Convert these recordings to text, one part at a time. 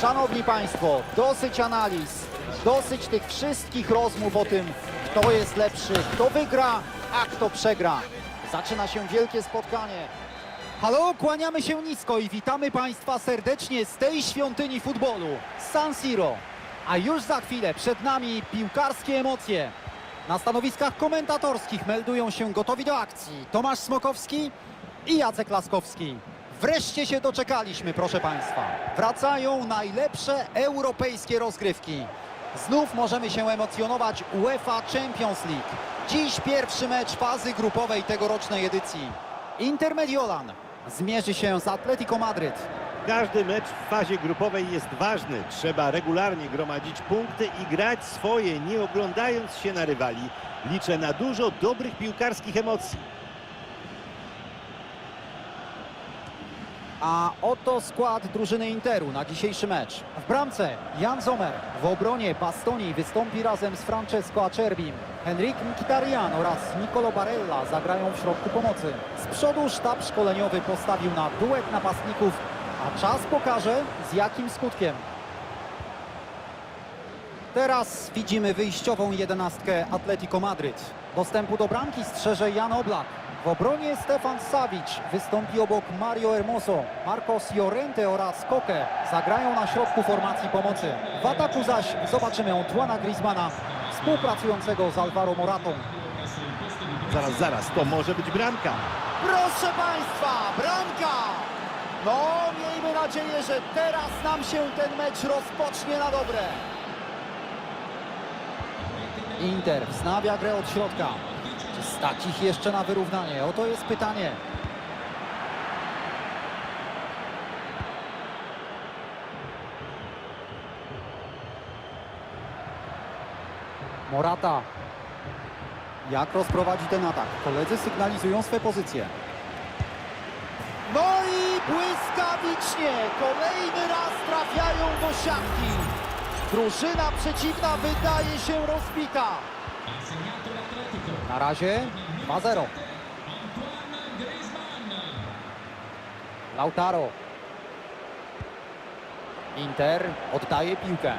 Szanowni Państwo, dosyć analiz, dosyć tych wszystkich rozmów o tym, kto jest lepszy, kto wygra, a kto przegra. Zaczyna się wielkie spotkanie. Halo, kłaniamy się nisko i witamy Państwa serdecznie z tej świątyni futbolu, San Siro. A już za chwilę przed nami piłkarskie emocje. Na stanowiskach komentatorskich meldują się gotowi do akcji Tomasz Smokowski i Jacek Laskowski. Wreszcie się doczekaliśmy, proszę Państwa. Wracają najlepsze europejskie rozgrywki. Znów możemy się emocjonować UEFA Champions League. Dziś pierwszy mecz fazy grupowej tegorocznej edycji. Inter Mediolan zmierzy się z Atletico Madryt. Każdy mecz w fazie grupowej jest ważny. Trzeba regularnie gromadzić punkty i grać swoje, nie oglądając się na rywali. Liczę na dużo dobrych piłkarskich emocji. A oto skład drużyny Interu na dzisiejszy mecz. W bramce Jan Zomer, w obronie Bastoni wystąpi razem z Francesco Acerbim. Henrik Mkhitaryan oraz Nicolo Barella zagrają w środku pomocy. Z przodu sztab szkoleniowy postawił na duet napastników, a czas pokaże z jakim skutkiem. Teraz widzimy wyjściową jedenastkę Atletico Madryt. Dostępu do bramki strzeże Jan Oblak. W obronie Stefan Savic wystąpi obok Mario Hermoso. Marcos Llorente oraz Koke zagrają na środku formacji pomocy. W ataku zaś zobaczymy Antoana Griezmana współpracującego z Alvaro Moratą. Zaraz, zaraz, to może być bramka. Proszę Państwa, bramka! No, miejmy nadzieję, że teraz nam się ten mecz rozpocznie na dobre. Inter wznawia grę od środka. Stać ich jeszcze na wyrównanie? Oto jest pytanie. Morata. Jak rozprowadzi ten atak? Koledzy sygnalizują swe pozycje. No i błyskawicznie kolejny raz trafiają do siatki. Drużyna przeciwna wydaje się rozbita. Na razie 2-0. Lautaro. Inter oddaje piłkę.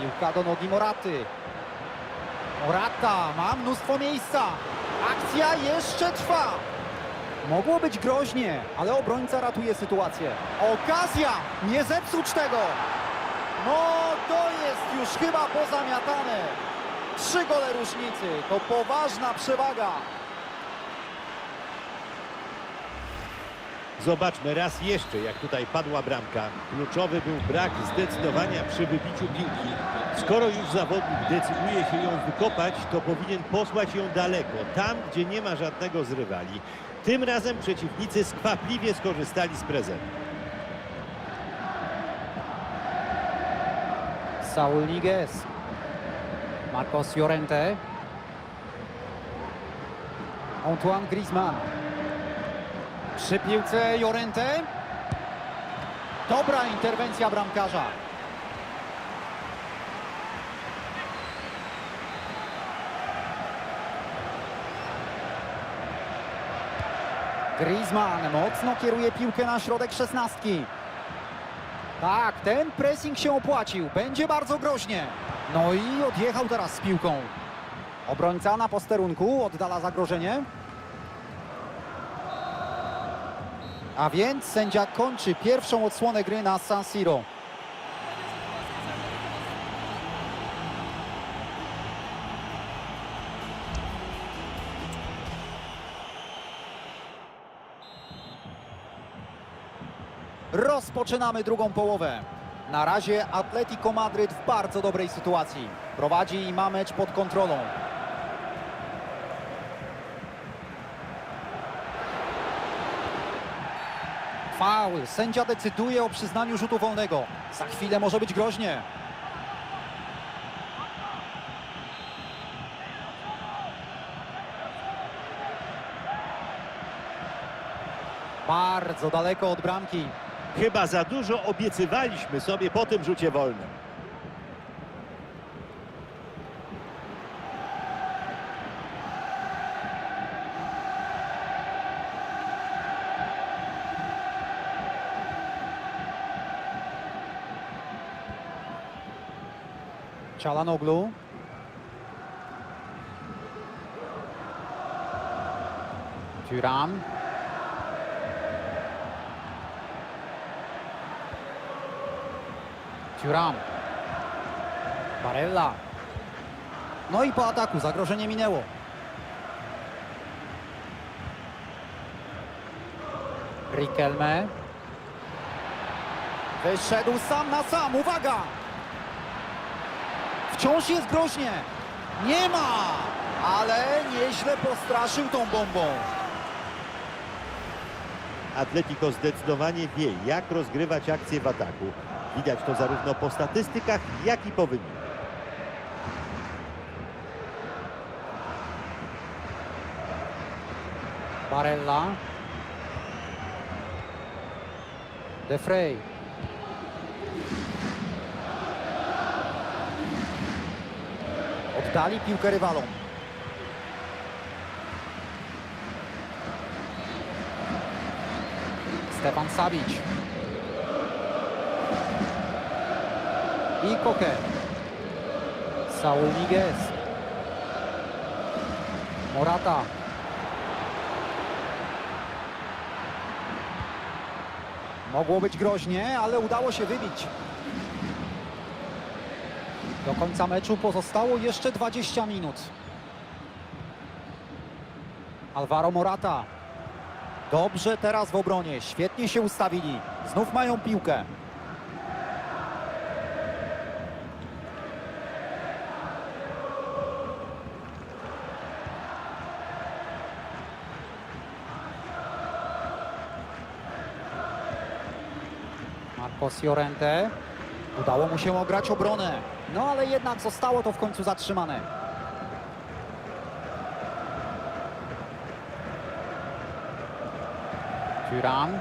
Piłka do nogi Moraty. Morata ma mnóstwo miejsca. Akcja jeszcze trwa. Mogło być groźnie, ale obrońca ratuje sytuację. Okazja! Nie zepsuć tego! No, to jest już chyba pozamiatane. Trzy gole różnicy. To poważna przewaga. Zobaczmy raz jeszcze, jak tutaj padła bramka. Kluczowy był brak zdecydowania przy wybiciu piłki. Skoro już zawodnik decyduje się ją wykopać, to powinien posłać ją daleko, tam, gdzie nie ma żadnego z rywali. Tym razem przeciwnicy skwapliwie skorzystali z prezentu. Saul Niguez. Marcos Llorente. Antoine Griezmann. Przy piłce Llorente. Dobra interwencja bramkarza. Griezmann mocno kieruje piłkę na środek szesnastki. Tak, ten pressing się opłacił. Będzie bardzo groźnie. No i odjechał teraz z piłką. Obrońca na posterunku oddala zagrożenie. A więc sędzia kończy pierwszą odsłonę gry na San Siro. Rozpoczynamy drugą połowę. Na razie Atletico Madryt w bardzo dobrej sytuacji. Prowadzi i ma mecz pod kontrolą. Faul. Sędzia decyduje o przyznaniu rzutu wolnego. Za chwilę może być groźnie. Bardzo daleko od bramki. Chyba za dużo obiecywaliśmy sobie po tym rzucie wolnym. Çalanoglu. Turan. Thuram. Barella. No i po ataku zagrożenie minęło. Riquelme. Wyszedł sam na sam, uwaga! Wciąż jest groźnie. Nie ma! Ale nieźle postraszył tą bombą. Atletico zdecydowanie wie, jak rozgrywać akcję w ataku. Widać to zarówno po statystykach, jak i po wyniku. Barella. De Frey. Oddali piłkę rywalom. Stefan Sabic. I Koke. Saul Niguez. Morata. Mogło być groźnie, ale udało się wybić. Do końca meczu pozostało jeszcze 20 minut. Alvaro Morata. Dobrze teraz w obronie. Świetnie się ustawili. Znów mają piłkę. Marcos Llorente. Udało mu się ograć obronę. No ale jednak zostało to w końcu zatrzymane. Thuram.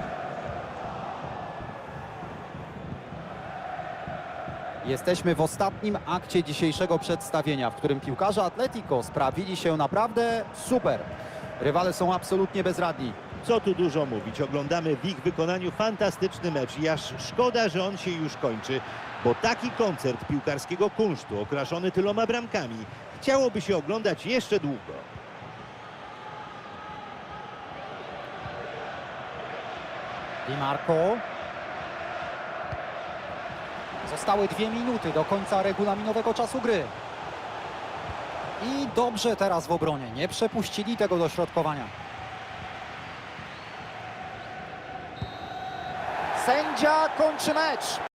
Jesteśmy w ostatnim akcie dzisiejszego przedstawienia, w którym piłkarze Atletico sprawili się naprawdę super. Rywale są absolutnie bezradni. Co tu dużo mówić, oglądamy w ich wykonaniu fantastyczny mecz i aż szkoda, że on się już kończy, bo taki koncert piłkarskiego kunsztu, okraszony tyloma bramkami, chciałoby się oglądać jeszcze długo. Di Marco. Zostały dwie minuty do końca regulaminowego czasu gry. I dobrze teraz w obronie. Nie przepuścili tego dośrodkowania. Sędzia kończy mecz.